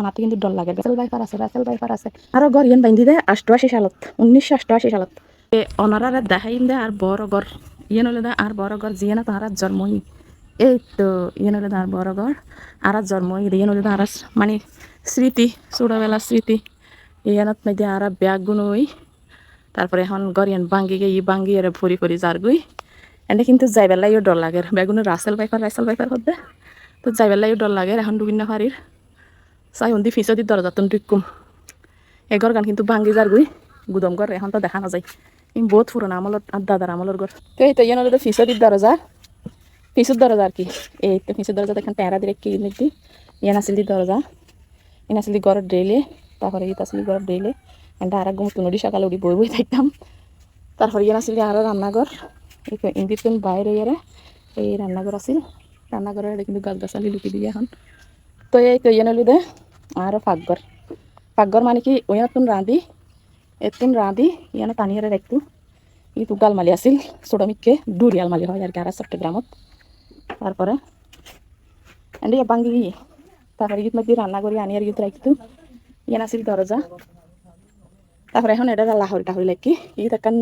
হাতে কিন্তু ডর লাগে। রাসেল বাইফার আছে রাসেল বাইফার আছে। আরও ঘর ইয়ান বাইন্ধি দে অষ্টআশি সালত, উনিশশো অষ্টআশি সালত। অনারারে দেখাইন দে, আর বড় ঘর ইয়ে নলে দে, আর বড় ঘর জিয়ে না তাহারা জন্মই। এই তো ইয়ে নলে দে, আর বড় ঘর আর জন্মই ইয়ে নলে দে আর মানে স্মৃতি, ছোটবেলার স্মৃতি। ইয়ানত মধ্যে আর ব্যাগ গুনোই তারপরে এখন গরিয়ান বাঙ্গি ই বাঙ্গি এর ভরি ভরি যার গুই। এনে কিন্তু যাই যাইবেলাইও ডর লাগে বেগুনো রাসেল বাইফার রাসেল বাইফার হতে তো যাই যাইবেলাইও ডর লাগে এখন ডুবিন না পারির চাই হন্দি ফিসে দি দরজা তুন টুকুম এগর গান কিন্তু বাঙ্গি যার গুই। গুদম ঘর এখন তো দেখা না যায় ইম বহুত পুরোনো আমলের আর দাদার আমলের ঘর তো এই তো ইয়ে নলে ফিসে দি দরজা ফিসুর দরজা আর কি? এই তো ফিসুর দরজা দেখেন প্যারা দিয়ে কি নিদি ইয়ান আসিল দি দরজা ইন আসিল দি ঘরের ডেইলে তারপরে ইত আসিল ঘরের ডেইলে এন্ড আর ঘুম তুনুডি সকালে উঠি বই বই থাকতাম তারপরে ইয়ান আসিল আর রান্নাঘর এই ইন্দির বাইরে ইয়ারে এই রান্নাঘর আছিল। রান্নাঘরের কিন্তু গাছ গাছালি লুকি দিয়ে এখন। তো এই তো ইয়ে নলি দে আর পাকঘর পাকঘর মানে কি ওই তুন রাঁধি এতুন রাঁধি ইয়ানো টানিয়ারে রাখতু ইটু গালমালি আছিল ছোটমিককে দূরি আলমালি হয় আর কি আর চট্টগ্রামত তারপরে এন্ড ইয়ে বাঙ্গি গিয়ে তারপরে ইট মধ্যে রান্না করি আনি আর ইট রাখতু ইয়ান আছিল দরজা তারপরে এখন এটা লাহরি টাহরি লাগি ইট একান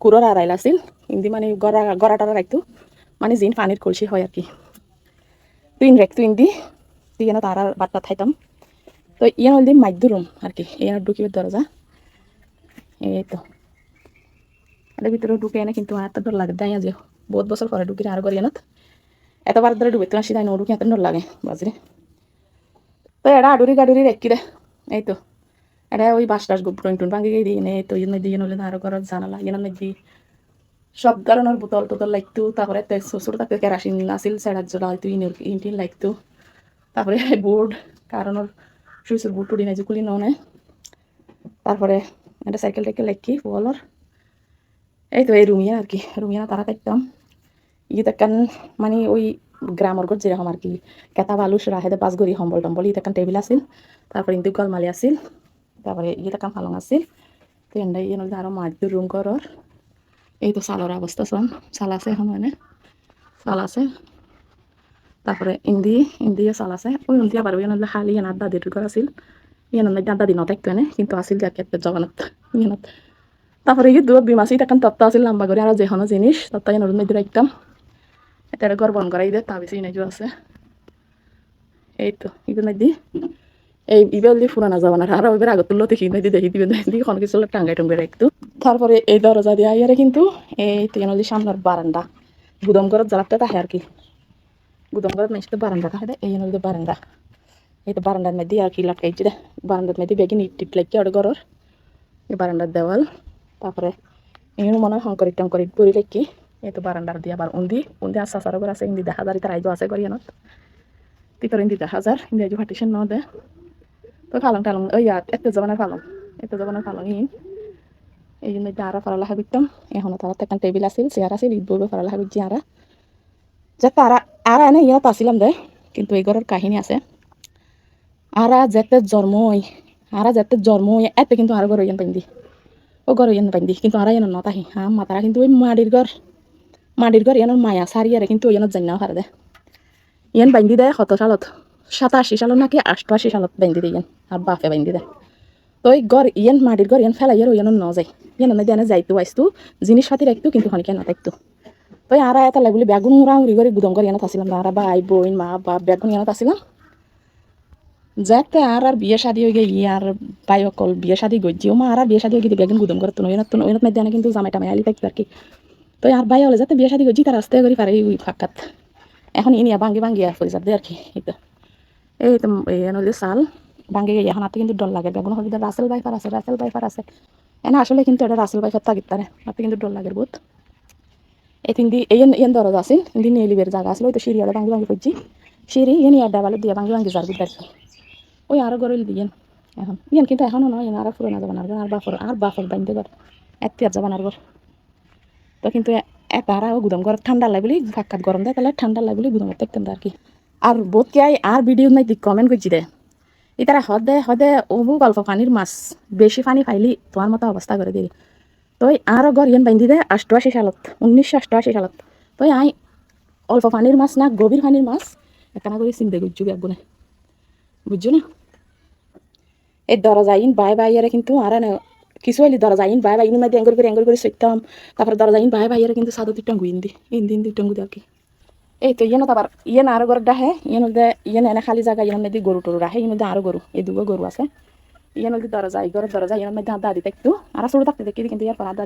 কুরোর আড়াইল আছিল ইন্দি মানে গড়া গড়াটারা রাখতু মানে জিন পানির কলসি হয় আর কি তুইন রাখতু ইন্দি তুই যেন তারা বাট্টা খাইতাম তো ইয়ান হলদি মাইদ্য রুম আর কি ইয়ান ঢুকিবে দরজা এই তো এটার ভিতরে ঢুকে এনে কিন্তু আর তো ডর লাগে দাই যে বহুত বছর পরে ঢুকি আর করি এনত এতবার ধরে ডুবে তোমার সিধাই ঢুকি এত ডর লাগে বাজরে তো এটা আডুরি গাডুরি রেখি দে এই তো এটা ওই বাস টাস গুপ টুন ভাঙি গিয়ে দিয়ে তো ইয়ে দিয়ে নলে আরও ঘর জানালা ইয়ে নদী। সব ধরনের বোতল টোতল লাগতো তারপরে শ্বশুর তাকে কেরাসিন আছিল সেড়ার জোড়া হয়তো ইনের ইনটিন লাগতো তারপরে বোর্ড কারণের সুইচের বোর্ড টুডি নাই যে কুলি নয় তারপরে একটা সাইকেল টাইকেল লাগি বলর এই তো এই রুমিয়া আর কি রুমিয়া তারা থাকতাম ই তেকান মানে ওই গ্রামের ঘর যেরকম আর কি, কেতা বালুস রাহেদে পাঁচ গড়ি সম্বল টম্বল ই তেকান টেবিল আছিল। তারপরে ইন্দু গলমালি আছিল। তারপরে ই তেকান ফালং আছিল। তো এন্ডাই ইয়ে নদী আরও মাছ রুম ঘরের। এই তো চালর অবস্থা চন, চাল আছে এখন মানে। চাল আছে। তারপরে ইন্দি ইন্দিও চাল আছে ওই ইন্দি আবার ওই নদী খালি এনার দাদির ঘর আছিল। ইয়ানোর মধ্যে দাদি নথাকতো এনে, কিন্তু আছিল জ্যাকেট জগন্নাথ, ইয়ানত। তারপরে এই দু বিমাসি তখন তত্ত্ব আছিল লম্বা করে আর যেখানো জিনিস তত্ত্ব ইয়ানোর মধ্যে রাখতাম এটা ঘর বন করাই দে তা বেশি নাইজো আছে। এই তো ইবের মধ্যে এই ইবেল দিয়ে ফুরানা যাবা না আর ওইবার আগত তুললো দেখি নদী দেখি দিবে দেখি কোনো কিছু টাঙ্গাই টুঙ্গাই রাখতো তারপরে এই দরজা দিয়ে আইয়ারে কিন্তু, এই তো ইয়ানোর সামনের বারান্দা গুদম ঘরত জ্বালাতে তাহে আর কি। গুদম ঘরত মেশতে বারান্দা দে এই ইয়ানোর বারান্দা এই তো বারান্দার মধ্যে আর কি লাটকাইছি দে বারান্দার মধ্যে বেগি ইট টিট লাগছে ওটা ঘরের এই বারান্দার দেওয়াল তারপরে এখানে মনে হয় শঙ্করিত টঙ্করিত পরি রেখি এই তো বারান্দার দিয়ে আবার উন্দি উন্দি আর সাসার করে আছে ইন্দি দেখা যায় তার আইজো আছে করি এনত তিতর ইন্দি দেখা যার ইন্দি আইজো পার্টিশন ন দে তো ফালং টালং ওই এত জমানার ফালং এত জমানার ফালং ইন এই জন্য আরও ফারালাহা করতাম এখন তারা একটা টেবিল আছিল চেয়ার আছিল ঈদ বইবে ফারালাহা করছি আরা যে তারা, আর এনে ইয়াত আসিলাম দে, কিন্তু এই ঘরের কাহিনী আছে। আরা যেতে জন্ম হই আরা যেতে জন্ম হই এতে কিন্তু আর ঘর ইয়ান পাইন্দি ও ঘর ইয়ান পাইন্দি কিন্তু আরা ইয়ান নতাহি হ্যাঁ মাতারা কিন্তু ওই মাটির ঘর মাটির ঘর ইয়ানোর মায়া সারি আরে কিন্তু ইয়ানত জানি না পারে দে। ইয়ান বাইন্দি দেয় কত সালত সাতাশি সালত নাকি আষ্টআশি সালত বাইন্দি দেয় ইয়ান আর বাপে বাইন্দি দেয় তো ওই ঘর ইয়ান মাটির ঘর ইয়ান ফেলাই ইয়ার ইয়ানো ন যায় ইয়ান নদী আনে যাইতো আইসতো জিনিসপাতি রাখতো কিন্তু খনিকে না থাকতো তো আর এটা লাগলি বেগুন উড়া উড়ি করে গুদম করে ইয়ানত আসিলাম আর বা আই বইন মা বাপ বেগুন ইয়ানত আসিলাম যাতে আর আর বিয়ে শাদি হয়ে গিয়ে আর বাই অকল বিয়ে শাদি গজ্জিও মা আর আর বিয়ে শাদি হয়ে গিয়ে বেগুন গুদম করে তো নয়নত নয়নত মধ্যে কিন্তু জামাই টামাই আলি থাকতো আর কি তো আর বাই হলে যাতে বিয়ে শাদি গজ্জি তার রাস্তায় করি পারে ওই ফাঁকাত এখন ইনিয়া ভাঙ্গি ভাঙ্গি আর পয়সা দে আর কি এই তো এই তো এই চাল ভাঙ্গি গিয়ে এখন হাতে কিন্তু ডর লাগে বেগুন হলে রাসেল বাইফার আছে রাসেল বাইফার আছে এনে আসলে কিন্তু এটা রাসেল বাইফার তাগিত তারে হাতে কিন্তু ডর লাগে বহুত এই তিন দি, এই এন দরজা আছে তিন দিন এলিবের জায়গা আছে ওই তো সিঁড়ি আরে ভাঙ্গি ভাঙ্গি করছি। সিঁড়ি ইয়ে নিয়ে ডাবালে দিয়ে ভাঙ্গি ভাঙ্গি যার বুঝতে ওই আরও গরল দিয়েন এখন। ইয়ান কিন্তু এখনও নয় ইয়ান আরও পুরোনো যাবান আর বাফর আর বাফর বাইন্দে ঘর এতিয়ার যাবান আর ঘর তো কিন্তু তারা গুদম ঘর ঠান্ডা লাগে বলি ফাঁকাত গরম দেয় তাহলে ঠান্ডা লাগে বলি গুদমত দেখতাম আর কি। আর বোধ কে আর ভিডিও নাই কমেন্ট করছি দে। ইতারা হদে হদে অবু অল্প পানির মাছ বেশি পানি পাইলি তোমার মতো অবস্থা করে দিবি। তো আরও ঘর ইয়ান বাইন্ধি দে অষ্টআশি সালত উনিশশো অষ্টআশি সালত তো আই, অল্প পানির মাছ না গভীর পানির মাছ, একানা করে চিন্তা করছি একগুনে বুঝছ না? এই দরজা ইন বাই বাইয়ারে কিন্তু আর কিছু হইলি দরজা ইন বাই বাই ইন মধ্যে এঙ্গল করে এঙ্গল করে সইতাম তারপরে দরজা ইন বাই বাইয়ারে কিন্তু সাদা দুইটা গুইন দি, ইন দিন দুইটা গুই আর কি। এই তো ইয়েন আবার ইয়েন আরও গরু ডাহে ইয়েন ইয়েন এনে খালি জায়গা ইয়েন মধ্যে গরু টরু রাখে ইয়েন মধ্যে আরও গরু এই দুগো গরু আছে। ইয়েন মধ্যে দরজা এই ঘরের দরজা ইয়েন মধ্যে আদা দিতে একটু আর ছোট থাকতে দেখি কিন্তু ইয়ার পর আদা